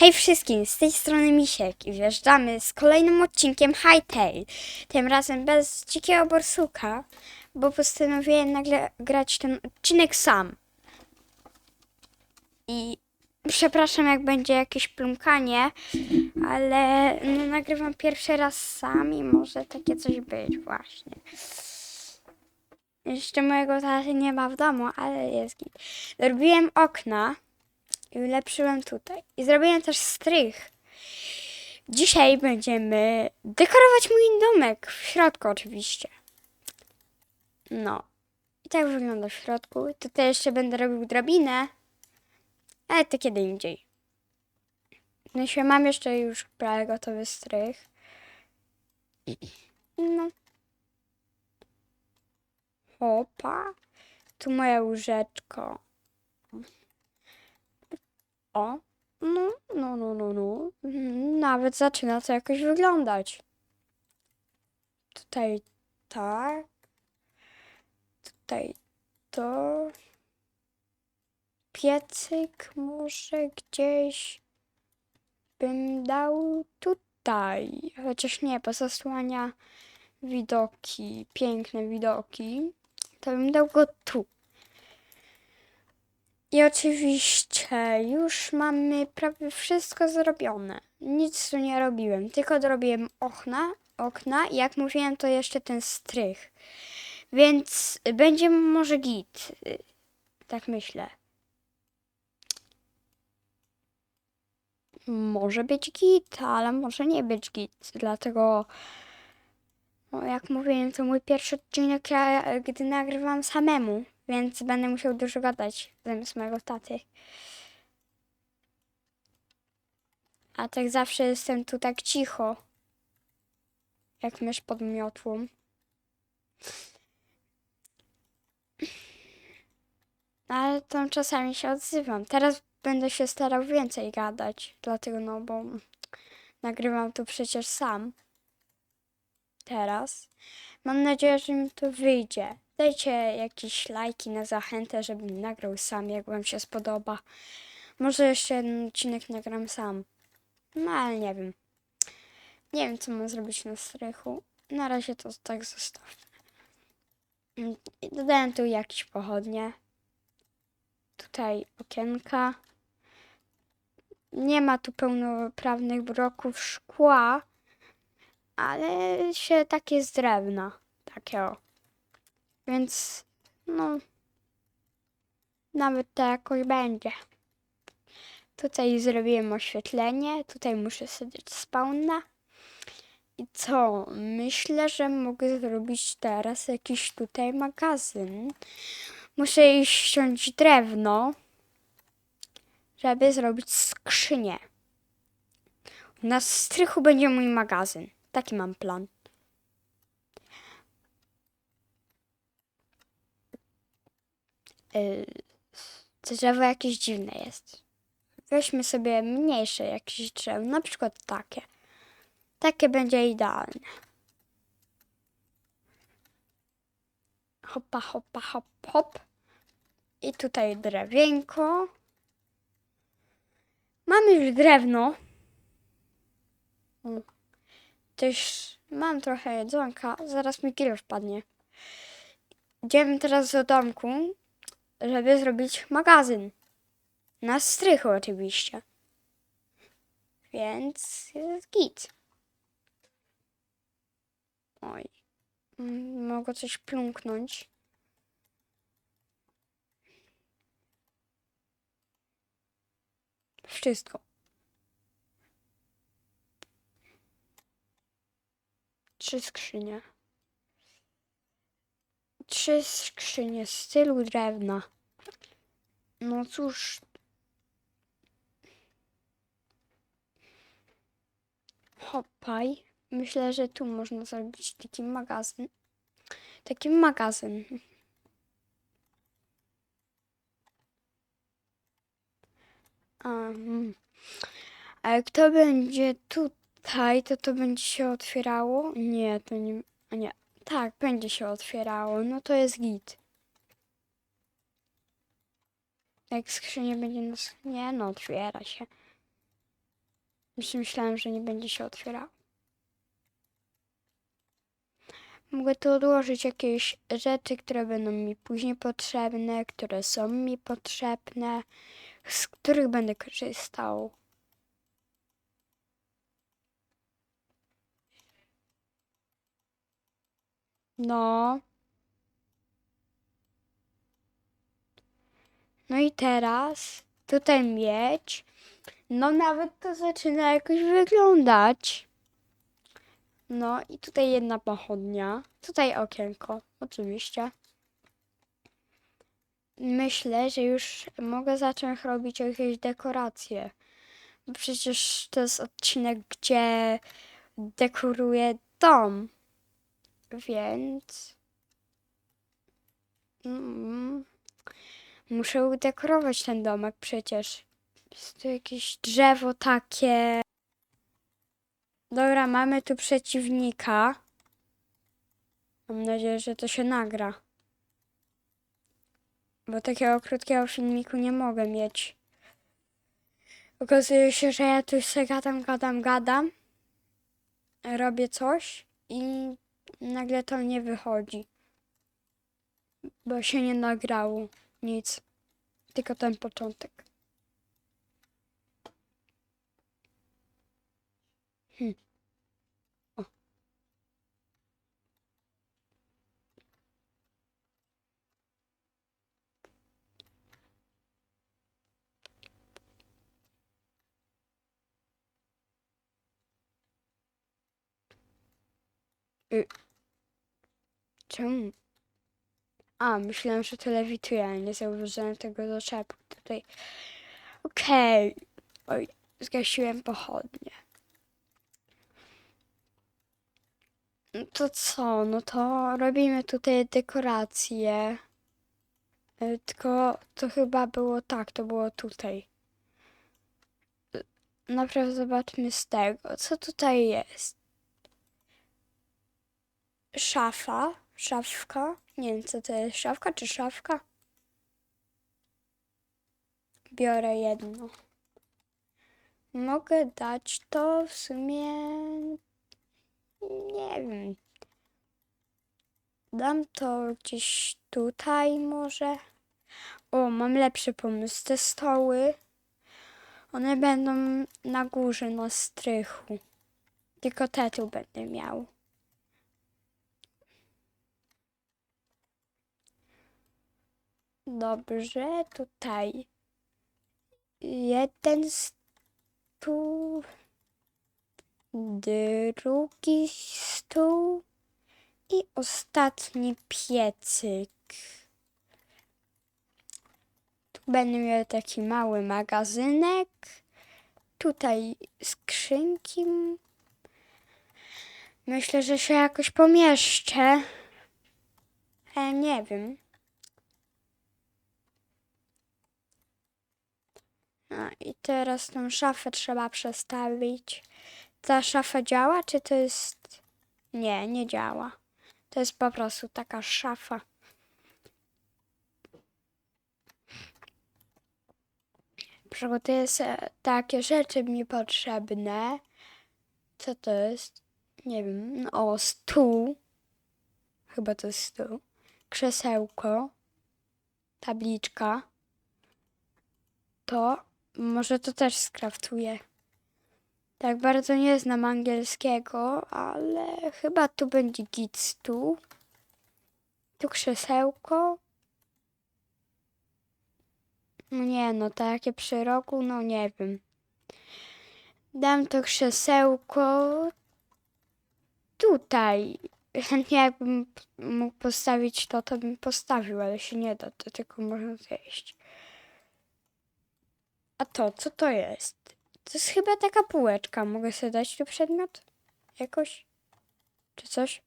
Hej wszystkim, z tej strony Misiek i wjeżdżamy z kolejnym odcinkiem Hightail. Tym razem bez dzikiego borsuka, bo postanowiłem nagle grać ten odcinek sam. I przepraszam jak będzie jakieś plumkanie, ale no, nagrywam pierwszy raz sam i może takie coś być właśnie. Jeszcze mojego taty nie ma w domu, ale jest git. Zrobiłem okna i ulepszyłem tutaj. I zrobiłem też strych. Dzisiaj będziemy dekorować mój domek. W środku oczywiście. No. I tak wygląda w środku. Tutaj jeszcze będę robił drabinę. Ale to kiedy indziej. No i mam jeszcze już prawie gotowy strych. No. Hopa. Tu moje łóżeczko. O, no, no, no, no, no. Nawet zaczyna to jakoś wyglądać. Tutaj tak. Tutaj to. Piecyk może gdzieś bym dał tutaj. Chociaż nie, bo zasłania widoki, piękne widoki. To bym dał go tu. I oczywiście już mamy prawie wszystko zrobione. Nic tu nie robiłem, tylko zrobiłem okna, okna i jak mówiłem to jeszcze ten strych. Więc będzie może git. Tak myślę. Może być git, ale może nie być git. Dlatego, no jak mówiłem, to mój pierwszy odcinek, gdy nagrywam samemu, więc będę musiał dużo gadać zamiast mojego taty. A tak zawsze jestem tu tak cicho, jak mysz pod miotłą. Ale tam czasami się odzywam. Teraz będę się starał więcej gadać, dlatego no, bo nagrywam tu przecież sam. Teraz. Mam nadzieję, że mi to wyjdzie. Dajcie jakieś lajki na zachętę, żebym nagrał sam, jak wam się spodoba. Może jeszcze jeden odcinek nagram sam. No ale nie wiem. Nie wiem, co mam zrobić na strychu. Na razie to tak zostawmy. I Dodałem tu jakieś pochodnie. Tutaj okienka. Nie ma tu pełnoprawnych bloków szkła, ale się takie z drewna. Takie o. Więc no nawet to jakoś będzie. Tutaj zrobiłem oświetlenie, tutaj muszę sobie spawna. I co? Myślę, że mogę zrobić teraz jakiś tutaj magazyn. Muszę iść ściąć drewno, żeby zrobić skrzynię. Na strychu będzie mój magazyn. Taki mam plan. To drzewo jakieś dziwne jest. Weźmy sobie mniejsze jakieś drzewo, na przykład takie. Takie będzie idealne. Hopa, hopa, hop, hop. I tutaj drewienko. Mamy już drewno. O, Też mam trochę jedzonka. Zaraz mi grill wpadnie. Idziemy teraz do domku, żeby zrobić magazyn. Na strychu oczywiście. Więc jest git. Oj. Mm, Mogę coś plumknąć. Wszystko. Trzy skrzynie. Trzy skrzynie z stylu drewna. No cóż. Hopaj. Myślę, że tu można zrobić taki magazyn. Taki magazyn. A, mm. A jak to będzie tutaj, to to będzie się otwierało? Nie, to nie. a Nie. Tak, będzie się otwierało. No to jest git. Jak skrzynia będzie nas... Nie, no otwiera się. Myślałem, że nie będzie się otwierał. Mogę tu odłożyć jakieś rzeczy, które będą mi później potrzebne, które są mi potrzebne, z których będę korzystał. No. No i teraz tutaj mieć. No nawet to zaczyna jakoś wyglądać. No i tutaj jedna pochodnia. Tutaj okienko, oczywiście. Myślę, że już mogę zacząć robić jakieś dekoracje. Bo przecież to jest odcinek, gdzie dekoruję dom. Więc. Mm, muszę udekorować ten domek przecież. Jest tu jakieś drzewo takie. Dobra, mamy tu przeciwnika. Mam nadzieję, że to się nagra. Bo takiego krótkiego filmiku nie mogę mieć. Okazuje się, że ja tu się gadam, gadam, gadam. Robię coś i nagle to nie wychodzi. Bo się nie nagrało nic. Tylko ten początek. Hmm. Czemu? A, myślałem, że to lewituje, ale nie zauważyłem tego doczepu tutaj. Okej. Oj, zgasiłem pochodnie. No to co? No to robimy tutaj dekoracje. Y, Tylko to chyba było tak, to było tutaj. Y, Najpierw zobaczmy z tego, co tutaj jest. Szafa, szafka. Nie wiem, co to jest, szafka czy szafka? Biorę jedno. Mogę dać to w sumie. Nie wiem. Dam to gdzieś tutaj może. O, mam lepszy pomysł. Te stoły, one będą na górze, na strychu. Tylko te tu będę miał. Dobrze, tutaj jeden stół, drugi stół i ostatni piecyk. Tu będę miał taki mały magazynek. Tutaj skrzynki. Myślę, że się jakoś pomieszczę. Ale nie wiem. No i teraz tą szafę trzeba przestawić. Ta szafa działa, czy to jest... Nie, nie działa. To jest po prostu taka szafa. Przygotuję sobie takie rzeczy mi potrzebne. Co to jest? Nie wiem. No, O, stół. Chyba to jest stół. Krzesełko. Tabliczka. To może to też skraftuję. Tak bardzo nie znam angielskiego, ale chyba tu będzie git stół. Tu krzesełko. No nie, no takie przy rogu, no nie wiem. Dam to krzesełko tutaj. Jakbym mógł postawić to, to bym postawił, ale się nie da, to tylko można zjeść. A to, co to jest? To jest chyba taka półeczka. Mogę sobie dać tu przedmiot? Jakoś? Czy coś?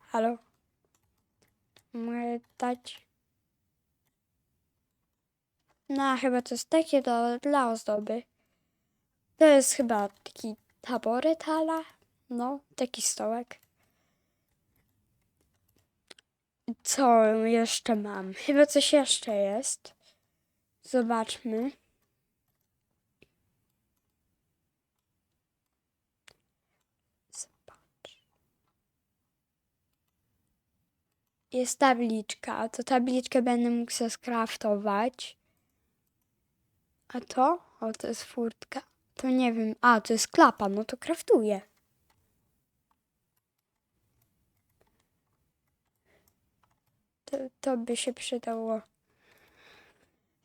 Halo? Mogę dać? No, chyba to jest takie do, dla ozdoby. To jest chyba taki taboret ala? No, taki stołek. Co jeszcze mam? Chyba coś jeszcze jest. Zobaczmy. Jest tabliczka. To tabliczkę będę mógł sobie skraftować. A to? O, to jest furtka. To nie wiem. A, to jest klapa. No to kraftuję. To, to by się przydało.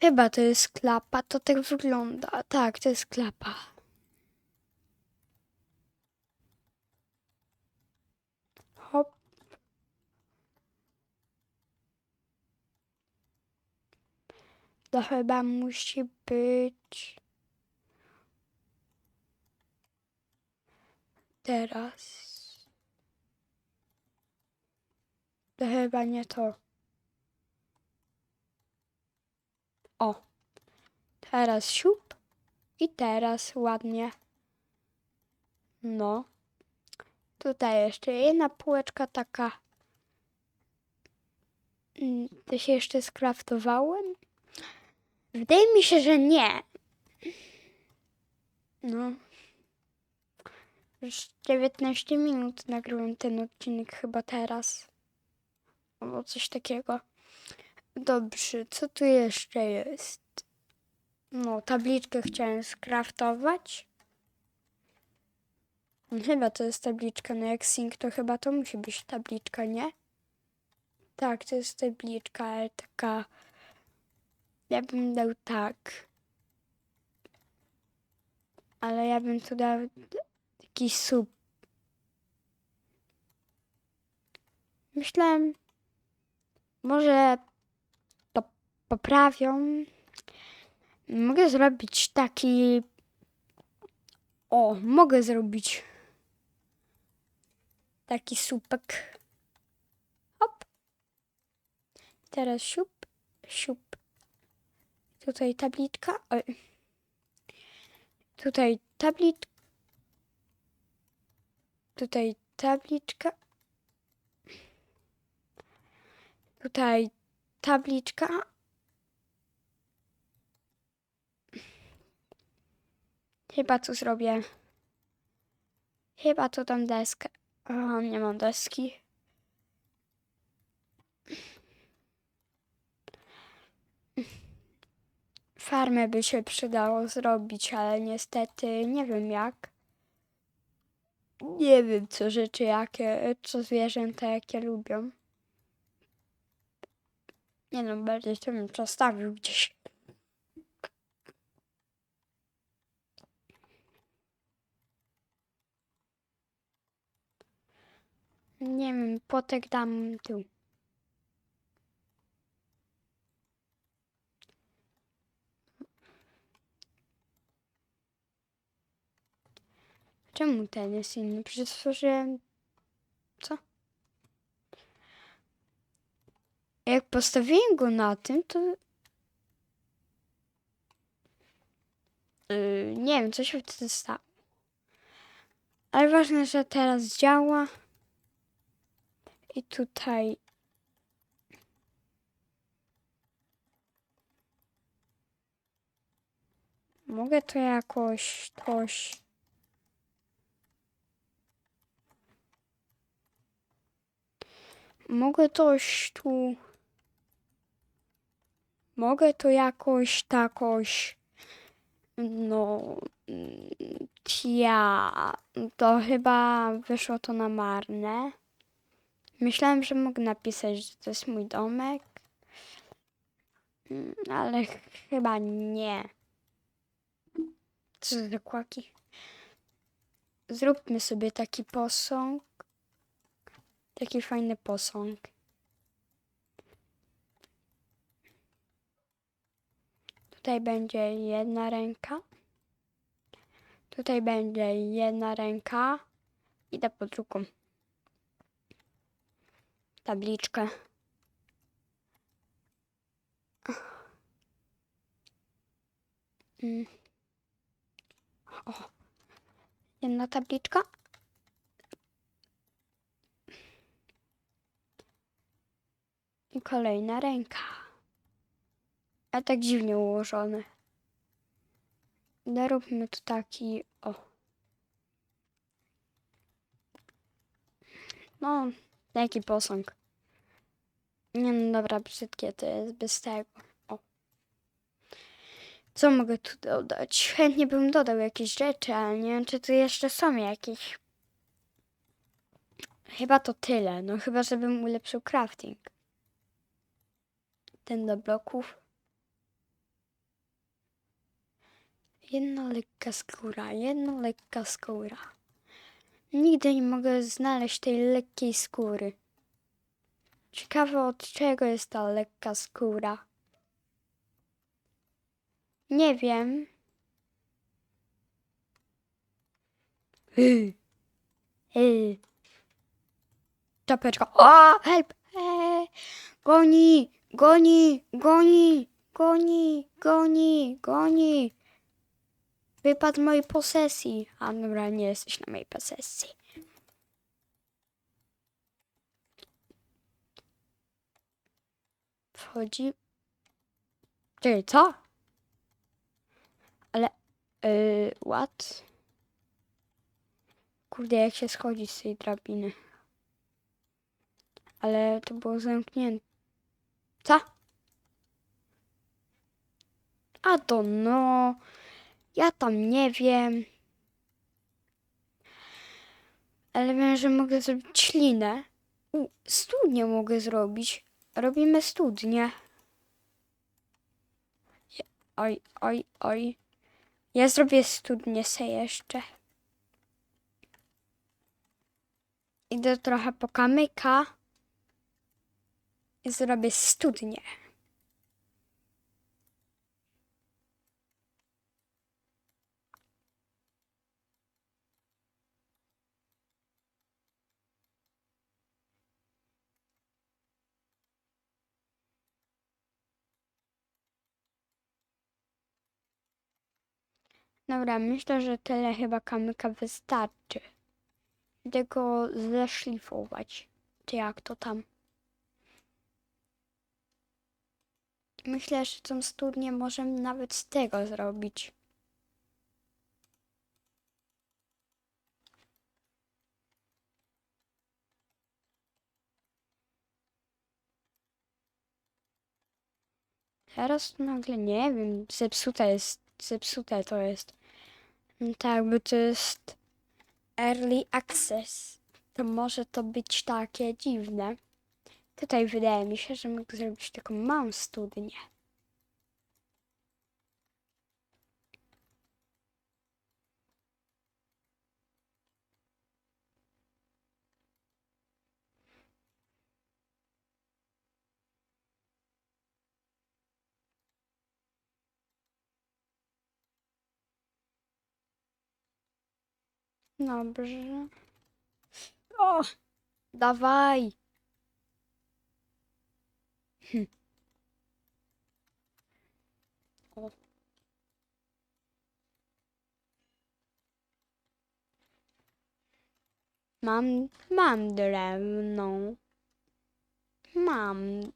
Chyba to jest klapa. To tak wygląda. Tak, to jest klapa. Hop. To chyba musi być. Teraz. To chyba nie to. O. Teraz siup. I teraz ładnie. No. Tutaj jeszcze jedna półeczka taka. Mm, To się jeszcze skraftowałem? Wydaje mi się, że nie. No. Już 19 minut nagrywam ten odcinek chyba teraz. Albo coś takiego. Dobrze, co tu jeszcze jest? No, tabliczkę chciałem skraftować. Chyba to jest tabliczka, no jak sync to chyba to musi być tabliczka, nie? Tak, to jest tabliczka, ale taka... Ja bym dał tak. Ale ja bym tu dał jakiś sub. Myślałem, może to poprawią. Mogę zrobić taki. O, mogę zrobić taki słupek. Hop. Teraz siup, siup. Tutaj tabliczka. Oj. Tutaj tabliczka. Tutaj tabliczka. Tutaj tabliczka. Chyba tu zrobię. Chyba tu dam deskę. O, nie mam deski. Farmę by się przydało zrobić, ale niestety nie wiem jak. Nie wiem, co rzeczy jakie, co zwierzęta jakie lubią. Nie no, bardziej to bym przestawił gdzieś. Nie wiem, potek dam tu. Czemu ten jest inny? Przecież stworzyłem... Co? Jak postawiłem go na tym, to... Yy, nie wiem, co się wtedy stało. Ale ważne, że teraz działa. I tutaj... Mogę to jakoś, coś... Mogę coś tu... Mogę to jakoś, takoś... No... Ja... To chyba wyszło to na marne. Myślałem, że mogę napisać, że to jest mój domek. Ale ch- chyba nie. Co za kłaki? Zróbmy sobie taki posąg. Taki fajny posąg. Tutaj będzie jedna ręka. Tutaj będzie jedna ręka. Idę po drugą. Tabliczkę. Mm. O. Jedna tabliczka. I kolejna ręka. A tak dziwnie ułożone. Doróbmy tu taki, o. No, taki posąg. Nie no dobra, brzydkie to jest bez tego. O. Co mogę tu dodać? Chętnie bym dodał jakieś rzeczy, ale nie wiem, czy tu jeszcze są jakieś. Chyba to tyle. No chyba, żebym ulepszył crafting. Ten do bloków. Jedna lekka skóra, jedna lekka skóra. Nigdy nie mogę znaleźć tej lekkiej skóry. Ciekawe od czego jest ta lekka skóra. Nie wiem. Yy. Yy. Czapeczka. O, help! Eee. Goni, goni, goni, goni, goni, goni. Wypadł mojej posesji. A dobra, nie jesteś na mojej posesji. Wchodzi. Czekaj, co? Ale. Yy, what? Kurde, jak się schodzi z tej drabiny. Ale to było zamknięte. Co? A to no. Ja tam nie wiem. Ale wiem, że mogę zrobić ślinę. U, studnię mogę zrobić. Robimy studnię. Oj, oj, oj. Ja zrobię studnię se jeszcze. Idę trochę po kamyka. Zrobię studnię. Dobra, myślę, że tyle chyba kamyka wystarczy. Go zeszlifować. Czy jak to tam? Myślę, że tą studnię możemy nawet z tego zrobić. Teraz nagle nie wiem, zepsute jest, zepsute to jest. No Tak jakby to jest early access. To może to być takie dziwne. Tutaj wydaje mi się, że mogę zrobić taką małą studnię. Dobrze. O! Dawaj! Hm. O. Mam, mam drewno. Mam.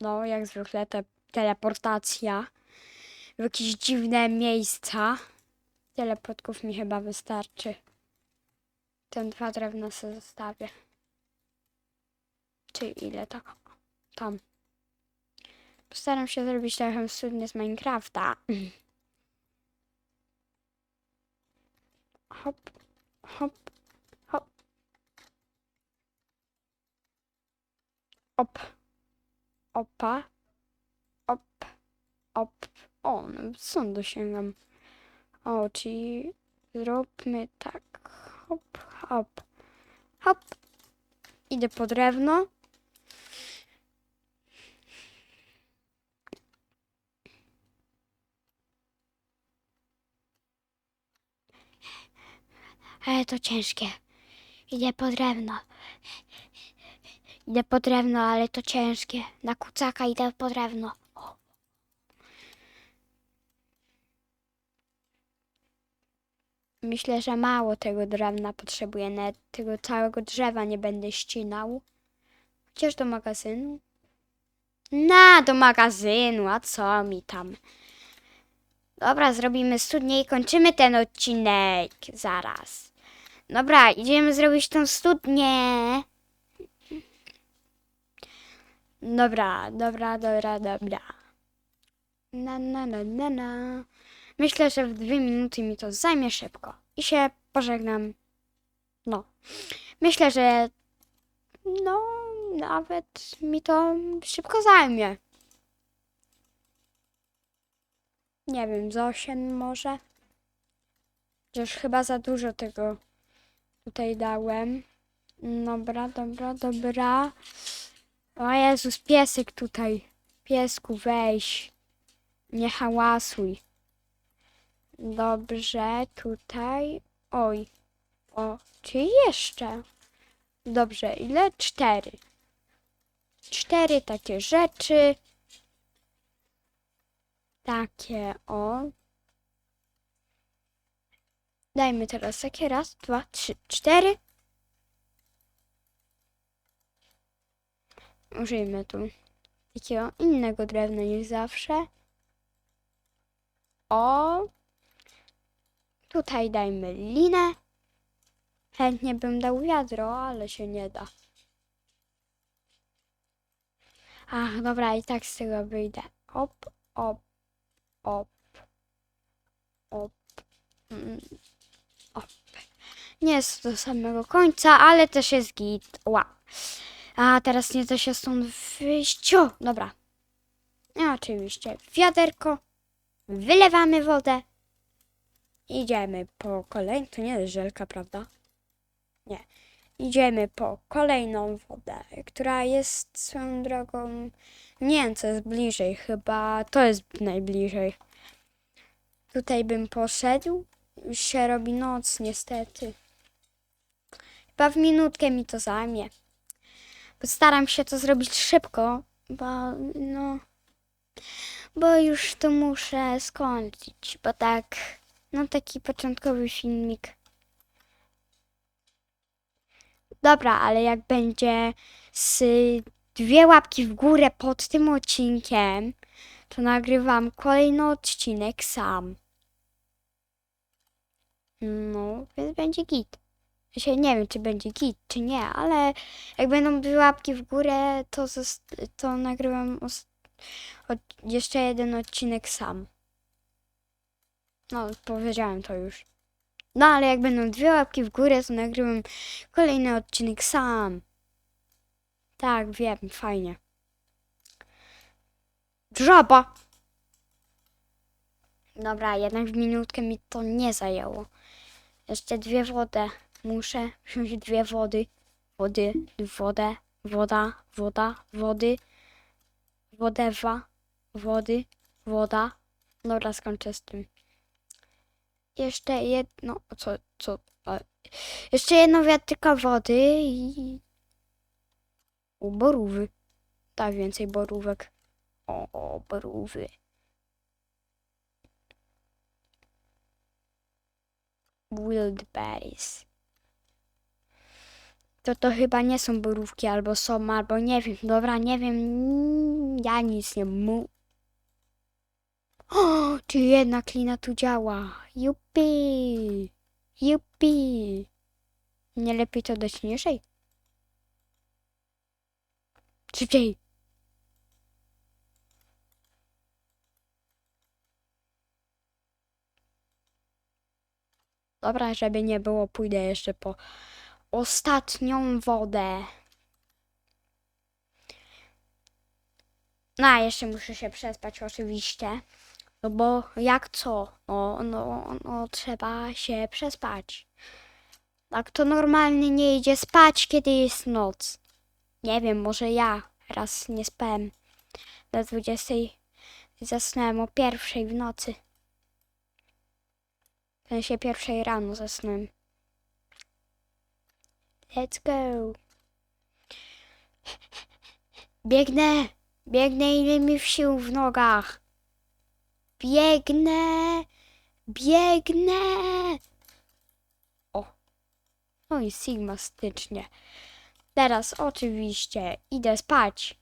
No, jak zwykle te teleportacja w jakieś dziwne miejsca. Teleportków mi chyba wystarczy. Ten dwa drewna sobie zostawię. Czy ile to? Tam. Postaram się zrobić trochę studnię z Minecrafta. Hop, hop, hop. Op. Opa. Op. Op. O, no, co dosięgam? O, czyli zróbmy tak. Hop, hop, hop. Idę po drewno. Ale to ciężkie. Idę po drewno. Idę po drewno, ale to ciężkie. Na kucaka idę po drewno. Myślę, że mało tego drewna potrzebuję. Nawet tego całego drzewa nie będę ścinał. Chociaż do magazynu. Na, do magazynu, a co mi tam? Dobra, zrobimy studnię i kończymy ten odcinek. Zaraz. Dobra, idziemy zrobić tą studnię. Dobra, dobra, dobra, dobra. Na, na, na, na, na. Myślę, że w dwie minuty mi to zajmie szybko. I się pożegnam. No. Myślę, że no, nawet mi to szybko zajmie. Nie wiem, z 8 może. Już chyba za dużo tego tutaj dałem. Dobra, dobra, dobra. O Jezus, piesek tutaj. Piesku, weź. Nie hałasuj. Dobrze, tutaj. Oj. O, czy jeszcze? Dobrze, ile? Cztery. Cztery takie rzeczy. Takie, o. Dajmy teraz takie raz, dwa, trzy, cztery. Użyjmy tu takiego innego drewna niż zawsze. O. Tutaj dajmy linę. Chętnie bym dał wiadro, ale się nie da. Ach, dobra, i tak z tego wyjdę. Op, op, op, op, mm. Nie jest do samego końca, ale też jest git. Ła. A teraz nie da się stąd wyjść. O, dobra. No, oczywiście. Wiaderko. Wylewamy wodę. Idziemy po kolej. To nie jest żelka, prawda? Nie. Idziemy po kolejną wodę, która jest swoją drogą. Nie wiem, co jest bliżej. Chyba to jest najbliżej. Tutaj bym poszedł. Już się robi noc, niestety. Chyba w minutkę mi to zajmie. Postaram się to zrobić szybko, bo no. Bo już to muszę skończyć, bo tak. No taki początkowy filmik. Dobra, ale jak będzie z dwie łapki w górę pod tym odcinkiem, to nagrywam kolejny odcinek sam. No, więc będzie git. Się nie wiem, czy będzie git, czy nie, ale jak będą dwie łapki w górę, to, to nagrywam jeszcze jeden odcinek sam. No, powiedziałem to już. No, ale jak będą dwie łapki w górę, to nagrywam kolejny odcinek sam. Tak, wiem, fajnie. Żaba! Dobra, jednak w minutkę mi to nie zajęło. Jeszcze dwie wody. Muszę wziąć dwie wody. Wody, wodę, woda, woda, wody, wodewa, wody, woda. Dobra, skończę z tym. Jeszcze jedno, co, co, a, jeszcze jedno wiatrko wody i... U borówy. Tak, więcej borówek. O, o borówy. Wildberries. To to chyba nie są borówki, albo są, albo nie wiem. Dobra, nie wiem. Mm, Ja nic nie mu. O, czy jednak lina tu działa. Jupi. Jupi. Nie lepiej to dać niżej? Szybciej. Dobra, żeby nie było, pójdę jeszcze po ostatnią wodę. No, a jeszcze muszę się przespać oczywiście. No bo jak co? No, no, no trzeba się przespać. Tak to normalnie nie idzie spać, kiedy jest noc. Nie wiem, może ja raz nie spałem. Do 20 zasnąłem o pierwszej w nocy. W sensie pierwszej rano zasnąłem. Let's go. Biegnę! Biegnę ile mi sił w nogach. Biegnę! Biegnę! O! No i Sigma stycznie. Teraz oczywiście idę spać.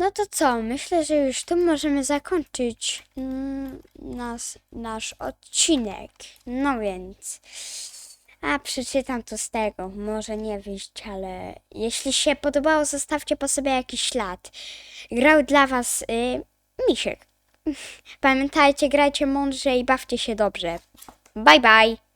No to co? Myślę, że już tu możemy zakończyć mm, nas, nasz odcinek. No więc. A przeczytam to z tego. Może nie wyjść, ale jeśli się podobało, zostawcie po sobie jakiś ślad. Grał dla Was y, Misiek. Pamiętajcie, grajcie mądrze i bawcie się dobrze. Bye bye!